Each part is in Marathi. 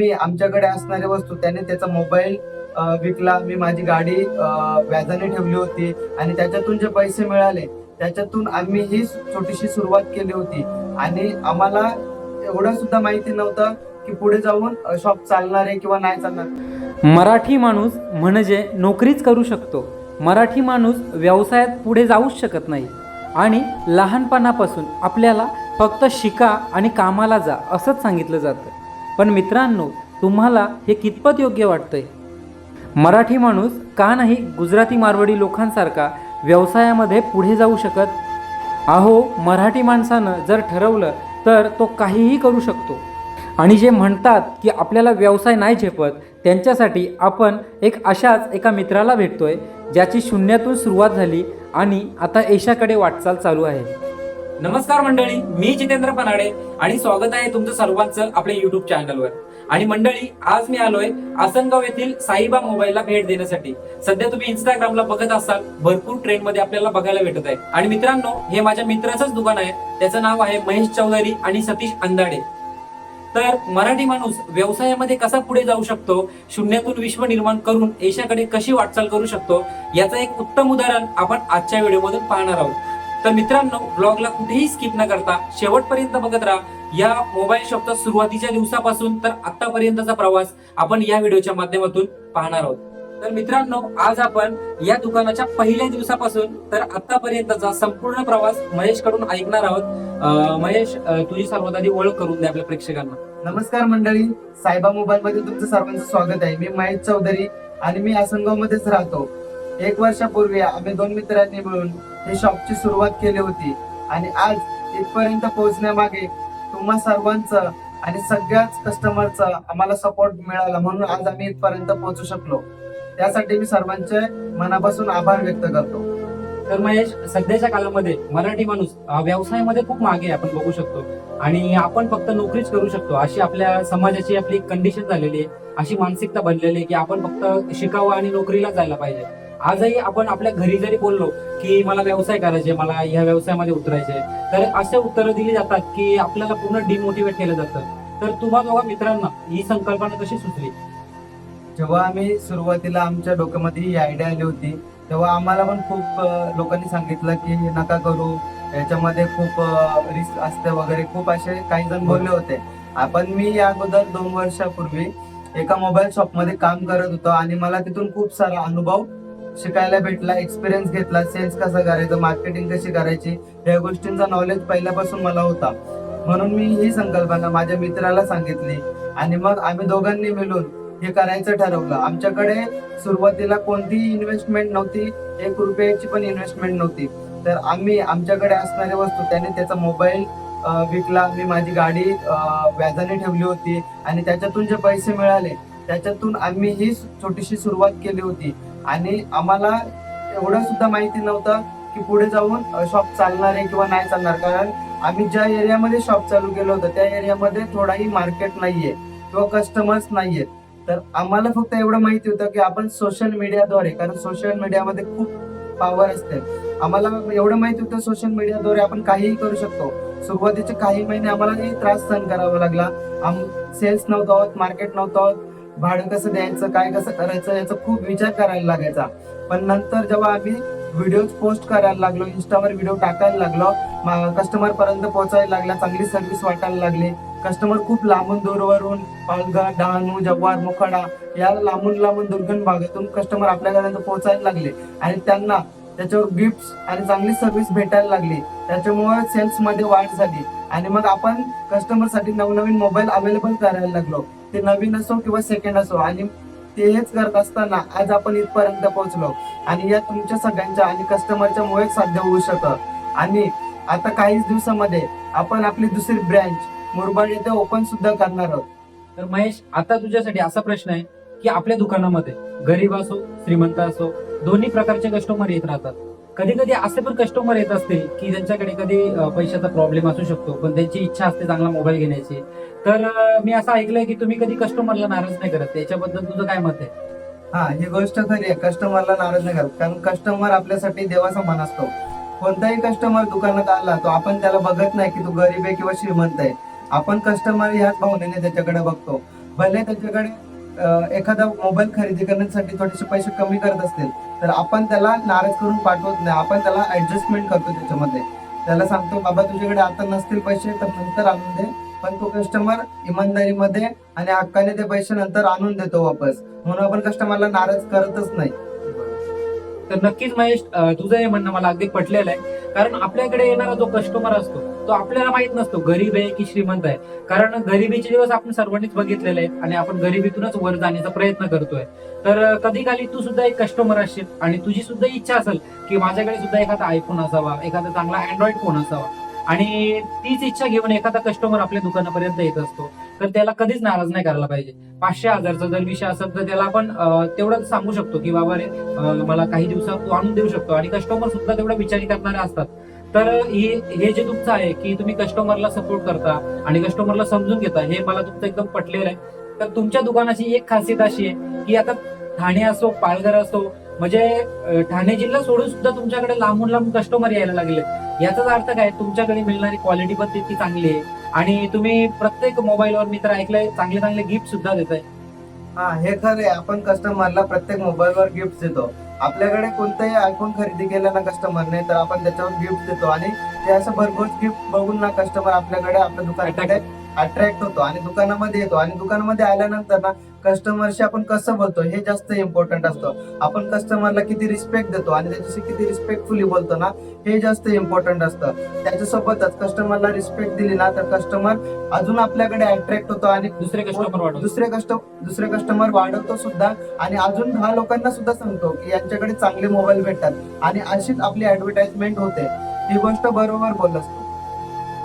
मी आमच्याकडे असणाऱ्या वस्तू त्याने त्याचा मोबाईल विकला. मी माझी गाडी व्याजाने ठेवली होती आणि त्याच्यातून जे पैसे मिळाले त्याच्यातून आम्ही ही छोटीशी सुरुवात केली होती. आणि आम्हाला एवढं सुद्धा माहिती नव्हतं की पुढे जाऊन शॉप चालणार आहे किंवा नाही चालणार. मराठी माणूस म्हणजे नोकरीच करू शकतो. मराठी माणूस व्यवसायात पुढे जाऊच शकत नाही. आणि लहानपणापासून आपल्याला फक्त शिका आणि कामाला जा असंच सांगितलं जातं. पण मित्रांनो तुम्हाला हे कितपत योग्य वाटतंय? मराठी माणूस का नाही गुजराती मारवाडी लोकांसारखा व्यवसायामध्ये पुढे जाऊ शकत? अहो मराठी माणसानं जर ठरवलं तर तो काहीही करू शकतो. आणि जे म्हणतात की आपल्याला व्यवसाय नाही झेपत त्यांच्यासाठी आपण एक अशाच एका मित्राला भेटतोय ज्याची शून्यातून सुरुवात झाली आणि आता यशाकडे वाटचाल चालू आहे. नमस्कार मंडळी मी जितेंद्र पनाडे आणि स्वागत आहे तुमचं सर्वांचं आपल्या युट्यूब चॅनलवर आणि मंडळी आज मी आलोय आसनगाव येथील साईबा मोबाईलला भेट देण्यासाठी. सध्या तुम्ही इंस्टाग्रामला बघत असाल भरपूर ट्रेंडमध्ये आपल्याला बघायला भेटत आहे. आणि मित्रांनो हे माझ्या मित्राचंच दुकान आहे त्याचं नाव आहे महेश चौधरी आणि सतीश अंदाडे. तर मराठी माणूस व्यवसायामध्ये कसा पुढे जाऊ शकतो शून्यातून विश्व निर्माण करून यशाकडे कशी वाटचाल करू शकतो याचं एक उत्तम उदाहरण आपण आजच्या व्हिडिओमधून पाहणार आहोत. तर मित्रांनो ब्लॉगला कुठेही स्किप न करता शेवटपर्यंत बघत राहा. या मोबाईल शॉपचा सुरुवातीच्या दिवसापासून तर आतापर्यंतचा प्रवास आपण या व्हिडिओच्या माध्यमातून पाहणार आहोत. तर मित्रांनो आज आपण या दुकानाच्या पहिल्या दिवसापासून तर आतापर्यंतचा संपूर्ण प्रवास महेशकडून ऐकणार आहोत. महेश तुझी सर्वात आधी ओळख करून दे आपल्या प्रेक्षकांना. नमस्कार मंडळी सायबा मोबाईल मध्ये तुमचं सर्वांचं स्वागत आहे. मी महेश चौधरी आणि मी आसनगाव मध्येच राहतो. एक वर्षापूर्वी आम्ही दोन मित्रांनी मिळून हे शॉपची सुरुवात केली होती. आणि आज इथपर्यंत पोहोचण्यामागे तुम्हा सर्वांचं आणि सगळ्याच कस्टमरचा आम्हाला सपोर्ट मिळाला म्हणून आज आम्ही इथपर्यंत पोहोचू शकलो. त्यासाठी मी सर्वांचे मनापासून आभार व्यक्त करतो. तर महेश सध्याच्या काळामध्ये मराठी माणूस व्यवसायामध्ये खूप मागे आहे, आपण बघू शकतो. आणि आपण फक्त नोकरीच करू शकतो. अशी आपल्या समाजाची आपली कंडिशन झालेली आहे. अशी मानसिकता बनलेली आहे की आपण फक्त शिकावं आणि नोकरीला जायला पाहिजे. आजही आपण आपल्या घरी जरी बोललो की मला व्यवसाय करायचे मला ह्या व्यवसायामध्ये उतरायचे तर अशा उत्तरं दिली जातात की आपल्याला पूर्ण डिमोटिवेट केलं जातं. तर तुम्हा दोघा मित्रांना ही संकल्पना कशी सुचली? जेव्हा आम्ही सुरुवातीला आमच्या डोक्यामध्ये ही आयडिया आली होती तेव्हा आम्हाला पण खूप लोकांनी सांगितलं की हे नका करू याच्यामध्ये खूप रिस्क असते वगैरे खूप असे काही जण बोलले होते. आपण मी या अगोदर दोन वर्षापूर्वी एका मोबाईल शॉपमध्ये काम करत होतो आणि मला तिथून खूप सारा अनुभव शिकायला भेटला एक्सपिरियन्स घेतला सेल्स कसं करायचं मार्केटिंग कशी करायची या गोष्टींचा नॉलेज पहिल्यापासून मला होता. म्हणून मी ही संकल्पना माझ्या मित्राला सांगितली आणि मग आम्ही दोघांनी मिळून हे करायचं ठरवलं. आमच्याकडे सुरुवातीला कोणतीही इन्व्हेस्टमेंट नव्हती एक रुपयाची पण इन्व्हेस्टमेंट नव्हती. तर आम्ही आमच्याकडे असणाऱ्या वस्तू त्याने त्याचा मोबाईल विकला मी माझी गाडी व्याजाने ठेवली होती आणि त्याच्यातून जे पैसे मिळाले त्याच्यातून आम्ही ही छोटीशी सुरुवात केली होती. आणि आम्हाला एवढं सुद्धा माहिती नव्हतं की पुढे जाऊन शॉप चालणार आहे किंवा नाही चालणार. कारण आम्ही ज्या एरियामध्ये शॉप चालू केलं होतं त्या एरियामध्ये थोडाही मार्केट नाहीये किंवा कस्टमर्स नाहीये. तर आम्हाला फक्त एवढं माहिती होतं की आपण सोशल मीडियाद्वारे कारण सोशल मीडियामध्ये खूप पॉवर असते. आम्हाला एवढं माहिती होतं सोशल मीडियाद्वारे आपण काहीही करू शकतो. सुरुवातीचे काही महिने आम्हाला त्रास सहन करावा लागला. आम सेल्स नव्हता आहोत मार्केट नव्हतं आहोत भाडं कसं द्यायचं काय कसं करायचं याचा खूप विचार करायला लागायचा. पण नंतर जेव्हा आम्ही व्हिडिओ पोस्ट करायला लागलो इंस्टावर व्हिडिओ टाकायला लागलो कस्टमर पर्यंत पोहोचायला लागला चांगली सर्व्हिस वाटायला लागली. कस्टमर खूप लांबून दूरवरून पालघर डहाणू जव्हार मोखाडा या लांबून लांबून दुर्गम भागातून कस्टमर आपल्यापर्यंत पोहोचायला लागले. आणि त्यांना त्याच्यावर गिफ्ट आणि चांगली सर्व्हिस भेटायला लागली. त्याच्यामुळे सेल्समध्ये वाढ झाली. आणि मग आपण कस्टमरसाठी नवनवीन मोबाईल अवेलेबल करायला लागलो. ते नवीन असो किंवा सेकंड असो आणि ते हेच करत असताना आज आपण इथपर्यंत पोहोचलो. आणि या तुमच्या सगळ्यांच्या आणि कस्टमरच्या मुळे साध्य होऊ शकतं. आणि आता काहीच दिवसामध्ये आपण आपली दुसरी ब्रँच मुरबाड येथे ओपन सुद्धा करणार आहोत. तर महेश आता तुझ्यासाठी असा प्रश्न आहे की आपल्या दुकानामध्ये गरीब असो श्रीमंत असो दोन्ही प्रकारचे कस्टमर येत राहतात. कधी कधी असे पण कस्टमर येत असतील की त्यांच्याकडे कधी पैशाचा प्रॉब्लेम असू शकतो पण त्यांची इच्छा असते चांगला मोबाईल घेण्याची. तर मी असं ऐकलंय की तुम्ही कधी कस्टमरला नाराज नाही करत. त्याच्याबद्दल तुझं काय मत आहे? हा ही गोष्ट खरी आहे. कस्टमरला नाराज नाही करत. कारण कस्टमर आपल्यासाठी देवाचा मन असतो. कोणताही कस्टमर दुकानात आला तो आपण त्याला बघत नाही की तो गरीब आहे किंवा श्रीमंत आहे. आपण कस्टमर ह्याच भावनेने त्याच्याकडे बघतो. भले त्याच्याकडे एखादा मोबाईल खरेदी करण्यासाठी थोडेसे पैसे कमी करत असतील तर आपण त्याला नाराज करून पाठवत नाही. आपण त्याला ऍडजस्टमेंट करतो त्याच्यामध्ये. त्याला सांगतो बाबा तुझ्याकडे आता नसतील पैसे तर नंतर आणून दे. पण तो कस्टमर इमानदारीमध्ये आणि हक्काने ते पैसे नंतर आणून देतो वापस. म्हणून आपण कस्टमरला नाराज करतच नाही. तर नक्कीच महेश तुझं हे म्हणणं मला अगदी पटलेलं आहे. कारण आपल्याकडे येणारा जो कस्टमर असतो तो आपल्याला माहीत नसतो गरीब आहे की श्रीमंत आहे. कारण गरिबीचे दिवस आपण सर्वांनीच बघितलेले आहेत आणि आपण गरिबीतूनच वर जाण्याचा प्रयत्न करतोय. तर कधी काली तू सुद्धा एक कस्टमर असशील आणि तुझी सुद्धा इच्छा असेल की माझ्याकडे सुद्धा एखादा आयफोन असावा एखादा चांगला अँड्रॉइड फोन असावा. आणि तीच इच्छा घेऊन एखादा कस्टमर आपल्या दुकानापर्यंत येत असतो. तर त्याला कधीच नाराज नाही करायला पाहिजे. पाचशे हजारचा जर विषय असेल तर त्याला आपण तेवढं सांगू शकतो की बाबा रे मला काही दिवसात तू आणून देऊ शकतो. आणि कस्टमर सुद्धा तेवढा विचारी करणारे असतात. तर हे हे जे तुमचं आहे की तुम्ही कस्टमरला सपोर्ट करता आणि कस्टमरला समजून घेता हे मला तुमचं एकदम पटलेलं आहे. तर तुमच्या दुकानाची एक खासियत अशी आहे की आता ठाणे असो पालघर असो म्हणजे ठाणे जिल्हा सोडून सुद्धा तुमच्याकडे लांबून लांब कस्टमर यायला लागले याचाच अर्थ काय? तुमच्याकडे मिळणारी क्वालिटी पण तितकी चांगली आहे आणि तुम्ही प्रत्येक मोबाईलवर मी तर ऐकलंय चांगले चांगले गिफ्ट सुद्धा देताय. हा हे खरं आहे. आपण कस्टमरला प्रत्येक मोबाईलवर गिफ्ट देतो. आपल्याकडे कोणताही आयफोन खरेदी केला ना कस्टमरने तर आपण त्याच्यावर गिफ्ट देतो. आणि ते असं भरपूर गिफ्ट बघून ना कस्टमर आपल्याकडे आपल्या दुकानाकडे अट्रॅक्ट होतो आणि दुकानामध्ये येतो. आणि दुकानामध्ये आल्यानंतर ना कस्टमरशी आपण कसं बोलतो हे जास्त इम्पॉर्टंट असतं. आपण कस्टमरला किती रिस्पेक्ट देतो आणि त्याच्याशी किती रिस्पेक्टफुली बोलतो ना हे जास्त इम्पॉर्टंट असतं. त्याच्यासोबतच कस्टमरला रिस्पेक्ट दिली ना तर कस्टमर अजून आपल्याकडे अट्रॅक्ट होतो आणि दुसरे कस्टमर दुसरे कस्ट दुसरे कस्टमर वाढवतो सुद्धा. आणि अजून दहा लोकांना सुद्धा सांगतो की यांच्याकडे चांगले मोबाईल भेटतात. आणि अशीच आपली ऍडव्हर्टाइजमेंट होते. ही गोष्ट बरोबर बोलत असतो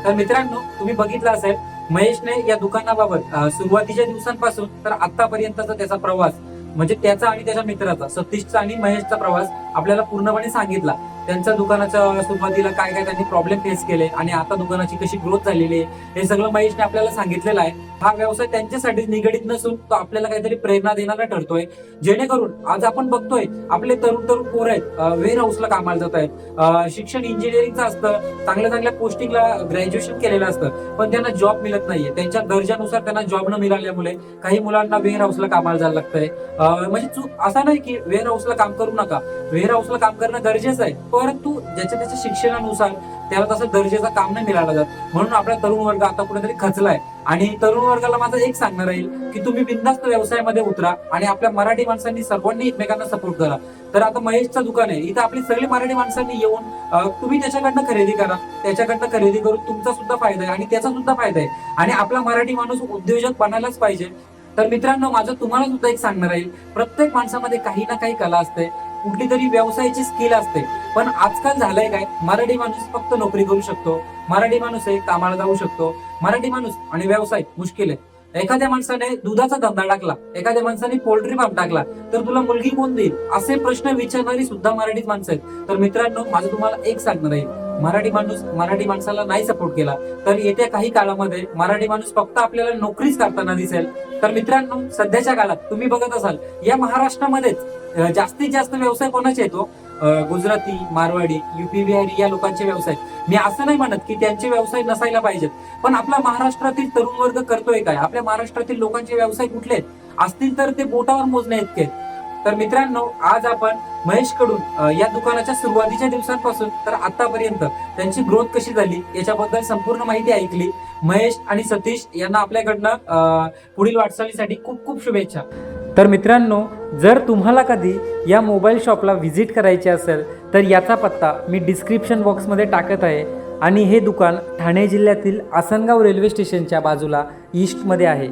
तर मित्रांनो तुम्ही बघितलं असेल महेशने या दुकानाबाबत सुरुवातीच्या दिवसांपासून तर आतापर्यंतचा त्याचा प्रवास म्हणजे त्याचा आणि त्याच्या मित्राचा सतीशचा आणि महेशचा प्रवास आपल्याला पूर्णपणे सांगितला. त्यांच्या दुकानाच्या सुरुवातीला काय काय त्यांनी प्रॉब्लेम फेस केले आणि आता दुकानाची कशी ग्रोथ झालेली आहे हे सगळं महेशने आपल्याला सांगितलेलं आहे. हा व्यवसाय त्यांच्यासाठी निगडीत नसून तो आपल्याला काहीतरी प्रेरणा देणारा ठरतोय. जेणेकरून आज आपण बघतोय आपले तरुण तरुण पोर आहेत वेअर हाऊसला कामाला जात आहेत. शिक्षण इंजिनिअरिंगचं असतं चांगल्या चांगल्या पोस्टिंगला ग्रॅज्युएशन केलेलं असतं पण त्यांना जॉब मिळत नाहीये. त्यांच्या दर्जानुसार त्यांना जॉब न मिळाल्यामुळे काही मुलांना वेअर हाऊसला कामाला जायला लागतंय. म्हणजे चूक असा नाही की वेअर हाऊसला काम करू नका. वेअर हाऊसला काम करणं गरजेचं आहे परंतु ज्याच्या त्याच्या शिक्षणानुसार त्याला तसं दर्जेचं काम नाही मिळालं जात. म्हणून आपला तरुण वर्ग आता कुठेतरी खचलाय. आणि तरुण वर्गाला माझं एक सांगणं राहील की तुम्ही बिंदास्त व्यवसायामध्ये उतरा आणि आपल्या मराठी माणसांनी सर्वांनी एकमेकांना सपोर्ट करा. तर आता महेशचं दुकान आहे इथं आपली सगळी मराठी माणसांनी येऊन तुम्ही त्याच्याकडनं खरेदी करा. त्याच्याकडनं खरेदी करून तुमचा सुद्धा फायदा आहे आणि त्याचा सुद्धा फायदा आहे. आणि आपला मराठी माणूस उद्योजक बनायलाच पाहिजे. तर मित्रांनो माझं तुम्हाला सुद्धा एक सांगणं राहील. प्रत्येक माणसामध्ये काही ना काही कला असते. कुठली तरी व्यवसायाची स्किल असते. पण आजकाल झालंय काय? मराठी माणूस फक्त नोकरी करू शकतो. मराठी माणूस आहे कामाला जाऊ शकतो. मराठी माणूस आणि व्यवसाय मुश्किल आहे. एखाद्या माणसाने दुधाचा धंदा टाकला. एखाद्या माणसाने पोल्ट्री फार्म टाकला. तर तुला मुलगी कोण देईल? असे प्रश्न विचारणारी सुद्धा मराठीत माणसं आहेत. तर मित्रांनो माझं तुम्हाला एक सांगणार आहे. मराठी माणूस मराठी माणसाला नाही सपोर्ट केला. तर येत्या काही काळामध्ये मराठी माणूस फक्त आपल्याला नोकरीच करताना दिसेल. तर मित्रांनो सध्याच्या काळात तुम्ही बघत असाल या महाराष्ट्रामध्येच जास्तीत जास्त व्यवसाय कोणाचा येतो हो? गुजराती मारवाडी युपी बिहारी या लोकांचे व्यवसाय मी असं नाही म्हणत की त्यांचे व्यवसाय नसायला पाहिजेत. पण आपला महाराष्ट्रातील तरुण वर्ग करतोय काय? आपल्या महाराष्ट्रातील लोकांचे व्यवसाय कुठले आहेत? असतील तर ते बोटावर मोजणे इतके तर मित्रांनो आज आपण महेशकडून या दुकानाच्या सुरुवातीच्या दिवसांपासून तर आतापर्यंत त्यांची ग्रोथ कशी झाली याच्याबद्दल संपूर्ण माहिती ऐकली. महेश आणि सतीश यांना आपल्याकडनं अं, पुढील वाटचालीसाठी खूप खूप शुभेच्छा. तर मित्रांनो जर तुम्हाला कधी या मोबाईल शॉपला व्हिजिट करायचे असेल तर याचा पत्ता मी डिस्क्रिप्शन बॉक्समध्ये टाकत आहे आणि हे दुकान ठाणे जिल्ह्यातील आसनगाव रेल्वे स्टेशनच्या बाजूला ईस्टमध्ये आहे.